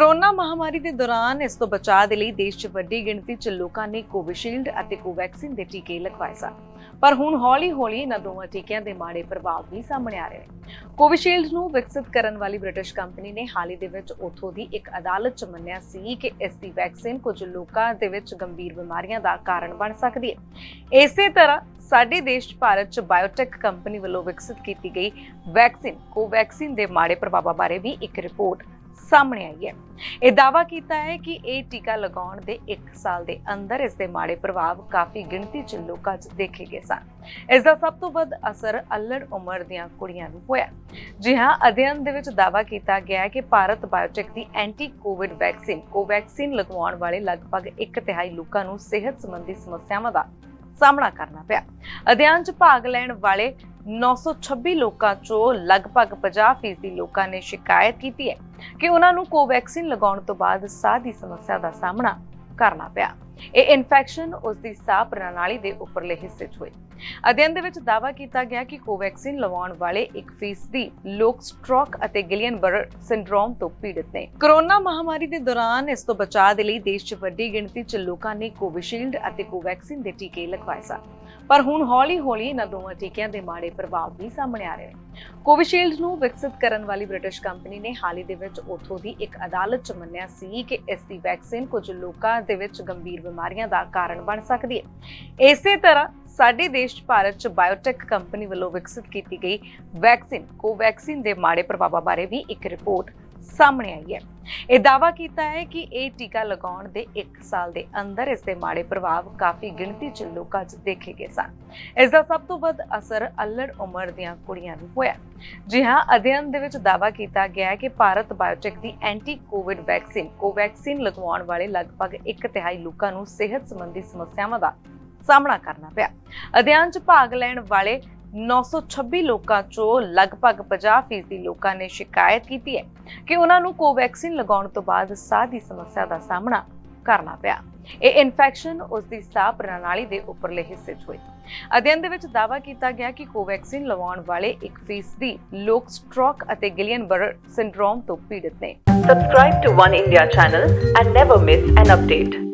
Corona ਮਹਾਮਾਰੀ ਦੇ ਦੌਰਾਨ ਇਸ ਤੋਂ ਬਚਾਅ ਦੇ ਲਈ ਦੇਸ਼ 'ਚ ਵੱਡੀ ਗਿਣਤੀ 'ਚ ਲੋਕਾਂ ਨੇ ਕੋਵਿਸ਼ੀਲਡ ਅਤੇ ਕੋਵੈਕਸਿਨ ਦੇ ਟੀਕੇ ਲਗਵਾਏ ਸਨ। ਪਰ ਹੁਣ ਹੌਲੀ-ਹੌਲੀ ਇਹਨਾਂ ਦੋਵਾਂ ਟੀਕਿਆਂ ਦੇ ਮਾੜੇ ਪ੍ਰਭਾਵ ਵੀ ਸਾਹਮਣੇ ਆ ਰਹੇ ਨੇ। ਕੋਵਿਸ਼ੀਲਡ ਨੂੰ ਵਿਕਸਿਤ ਕਰਨ ਵਾਲੀ ਬ੍ਰਿਟਿਸ਼ ਕੰਪਨੀ ਨੇ ਹਾਲ ਹੀ ਦੇ ਵਿੱਚ ਉਥੋਂ ਦੀ ਇੱਕ ਅਦਾਲਤ 'ਚ ਮੰਨਿਆ ਸੀ ਕਿ ਇਸ ਦੀ ਵੈਕਸੀਨ ਕੁਝ ਲੋਕਾਂ ਦੇ ਵਿੱਚ ਗੰਭੀਰ ਬਿਮਾਰੀਆਂ ਦਾ ਕਾਰਨ ਬਣ ਸਕਦੀ ਹੈ। ਇਸੇ ਤਰ੍ਹਾਂ ਸਾਡੇ ਦੇਸ਼ ਭਾਰਤ 'ਚ ਬਾਇਓਟੈਕ ਕੰਪਨੀ ਵੱਲੋਂ ਵਿਕਸਿਤ ਕੀਤੀ ਗਈ ਵੈਕਸੀਨ ਕੋਵੈਕਸਿਨ ਦੇ ਮਾੜੇ ਪ੍ਰਭਾਵਾਂ ਬਾਰੇ ਵੀ ਇੱਕ ਰਿਪੋਰਟ ਸਾਹਮਣੇ ਆਈ ਹੈ। ਇਹ ਦਾਅਵਾ ਕੀਤਾ ਹੈ ਕਿ ਇਹ ਟੀਕਾ ਲਗਾਉਣ ਦੇ 1 ਸਾਲ ਦੇ ਅੰਦਰ ਇਸ ਦੇ ਮਾੜੇ ਪ੍ਰਭਾਵ ਕਾਫੀ ਗਿਣਤੀ 'ਚ ਲੋਕਾਂ 'ਚ ਦੇਖੇ ਗਏ ਸਨ। ਇਸ ਦਾ ਸਭ ਤੋਂ ਵੱਧ ਅਸਰ ਅਲੜ ਉਮਰ ਦੀਆਂ ਕੁੜੀਆਂ ਨੂੰ ਹੋਇਆ। ਜੀ ਹਾਂ, ਅਧਿਐਨ ਦੇ ਵਿੱਚ ਦਾਅਵਾ ਕੀਤਾ ਗਿਆ ਹੈ ਕਿ ਭਾਰਤ ਬਾਇਓਟੈਕ ਦੀ ਐਂਟੀ ਕੋਵਿਡ ਵੈਕਸੀਨ, ਕੋਵੈਕਸਿਨ ਲਗਵਾਉਣ ਵਾਲੇ ਲਗਭਗ 1 ਤਿਹਾਈ ਲੋਕਾਂ ਨੂੰ ਸਿਹਤ ਸੰਬੰਧੀ ਸਮੱਸਿਆਵਾਂ ਦਾ ਸਾਹਮਣਾ ਕਰਨਾ ਪਿਆ। ਅਧਿਐਨ 'ਚ ਭਾਗ ਲੈਣ ਵਾਲੇ 926 ਲੋਕਾਂ 'ਚੋਂ ਲਗਭਗ 50% ਲੋਕਾਂ ਨੇ ਸ਼ਿਕਾਇਤ ਕੀਤੀ ਹੈ ਕਿ ਉਹਨਾਂ ਨੂੰ ਕੋਵੈਕਸਿਨ ਲਗਾਉਣ ਤੋਂ ਬਾਅਦ ਸਾਹ ਦੀ ਸਮੱਸਿਆ ਦਾ ਸਾਹਮਣਾ ਕਰਨਾ ਪਿਆ। ਇਹ ਇਨਫੈਕਸ਼ਨ ਉਸ ਦੀ ਸਾਹ ਪ੍ਰਣਾਲੀ ਦੇ ਉੱਪਰਲੇ ਹਿੱਸੇ 'ਚ ਹੋਈ। ਅਧਿਐਨ ਦੇ ਵਿੱਚ ਦਾਅਵਾ ਕੀਤਾ ਗਿਆ ਕਿ ਕੋਵੈਕਸਿਨ ਲਗਾਉਣ ਵਾਲੇ 1% ਲੋਕ ਸਟ੍ਰੋਕ ਅਤੇ ਗਿਲੀਅਨ ਬਰਰ ਸਿੰਡਰੋਮ ਤੋਂ ਪੀੜਤ ਨੇ। ਕਰੋਨਾ ਮਹਾਮਾਰੀ ਦੇ ਦੌਰਾਨ ਇਸ ਤੋਂ ਬਚਾਅ ਦੇ ਲਈ ਦੇਸ਼ 'ਚ ਵੱਡੀ ਗਿਣਤੀ 'ਚ ਲੋਕਾਂ ਨੇ ਕੋਵਿਸ਼ੀਲਡ ਅਤੇ ਕੋਵੈਕਸਿਨ ਦੇ ਟੀਕੇ ਲਗਵਾਏ ਸਨ। ਪਰ ਹੁਣ ਹੌਲੀ-ਹੌਲੀ ਇਹਨਾਂ ਦੋਵਾਂ ਟੀਕਿਆਂ ਦੇ ਮਾੜੇ ਪ੍ਰਭਾਵ ਵੀ ਸਾਹਮਣੇ ਆ ਰਹੇ ਨੇ। ਕੋਵਿਸ਼ੀਲਡ ਨੂੰ ਵਿਕਸਿਤ ਕਰਨ ਵਾਲੀ ਬ੍ਰਿਟਿਸ਼ ਕੰਪਨੀ ਨੇ ਹਾਲ ਹੀ ਦੇ ਵਿੱਚ ਉਥੋਂ ਦੀ ਇੱਕ ਅਦਾਲਤ 'ਚ ਮੰਨਿਆ ਸੀ ਕਿ ਇਸ ਦੀ ਵੈਕਸੀਨ ਕੁਝ ਲੋਕਾਂ ਦੇ ਵਿੱਚ ਗੰਭੀਰ ਬਿਮਾਰੀਆਂ ਦਾ ਕਾਰਨ ਬਣ ਸਕਦੀ ਹੈ। ਇਸੇ ਤਰ੍ਹਾਂ ਸਾਡੇ ਦੇਸ਼ ਭਾਰਤ 'ਚ ਬਾਇਓਟੈਕ ਕੰਪਨੀ ਵੱਲੋਂ ਵਿਕਸਿਤ ਕੀਤੀ ਗਈ ਵੈਕਸੀਨ ਕੋਵੈਕਸਿਨ ਦੇ ਮਾੜੇ ਪ੍ਰਭਾਵਾਂ ਬਾਰੇ ਵੀ ਇੱਕ ਰਿਪੋਰਟ ਸਾਹਮਣੇ ਆਈ ਹੈ। ਇਹ ਦਾਅਵਾ ਕੀਤਾ ਹੈ ਕਿ ਇਹ ਟੀਕਾ ਲਗਾਉਣ ਦੇ 1 ਸਾਲ ਦੇ ਅੰਦਰ ਇਸ ਦੇ ਮਾੜੇ ਪ੍ਰਭਾਵ ਕਾਫੀ ਗਿਣਤੀ 'ਚ ਲੋਕਾਂ 'ਚ ਦੇਖੇ ਗਏ ਸਨ। ਇਸ ਦਾ ਸਭ ਤੋਂ ਵੱਧ ਅਸਰ ਅਲੜ ਉਮਰ ਦੀਆਂ ਕੁੜੀਆਂ ਨੂੰ ਹੋਇਆ। ਜੀ ਹਾਂ, ਅਧਿਐਨ ਦੇ ਵਿੱਚ ਦਾਅਵਾ ਕੀਤਾ ਗਿਆ ਹੈ ਕਿ ਭਾਰਤ ਬਾਇਓਟੈਕ ਦੀ ਐਂਟੀ ਕੋਵਿਡ ਵੈਕਸੀਨ, ਕੋਵੈਕਸਿਨ ਲਗਵਾਉਣ ਵਾਲੇ ਲਗਭਗ 1 ਤਿਹਾਈ ਲੋਕਾਂ ਨੂੰ ਸਿਹਤ ਸੰਬੰਧੀ ਸਮੱਸਿਆਵਾਂ ਦਾ ਸਾਹਮਣਾ ਕਰਨਾ ਪਿਆ। ਅਧਿਐਨ 'ਚ ਭਾਗ ਲੈਣ ਵਾਲੇ 926 ਲੋਕਾਂ 'ਚੋਂ ਲਗਭਗ 50% ਲੋਕਾਂ ਨੇ ਸ਼ਿਕਾਇਤ ਕੀਤੀ ਹੈ ਕਿ ਉਹਨਾਂ ਨੂੰ ਕੋਵੈਕਸਿਨ ਲਗਾਉਣ ਤੋਂ ਬਾਅਦ ਸਾਹ ਦੀ ਸਮੱਸਿਆ ਦਾ ਸਾਹਮਣਾ ਕਰਨਾ ਪਿਆ। ਇਹ ਇਨਫੈਕਸ਼ਨ ਉਸ ਦੀ ਸਾਹ ਪ੍ਰਣਾਲੀ ਦੇ ਉੱਪਰਲੇ ਹਿੱਸੇ 'ਚ ਹੋਈ। ਅਧਿਐਨ ਦੇ ਵਿੱਚ ਦਾਅਵਾ ਕੀਤਾ ਗਿਆ ਕਿ ਕੋਵੈਕਸਿਨ ਲਗਾਉਣ ਵਾਲੇ 1% ਲੋਕ ਸਟ੍ਰੋਕ ਅਤੇ ਗਿਲੀਅਨ ਬਰਰ ਸਿੰਡਰੋਮ ਤੋਂ ਪੀੜਤ ਨੇ। Subscribe to One India channel and never miss an update.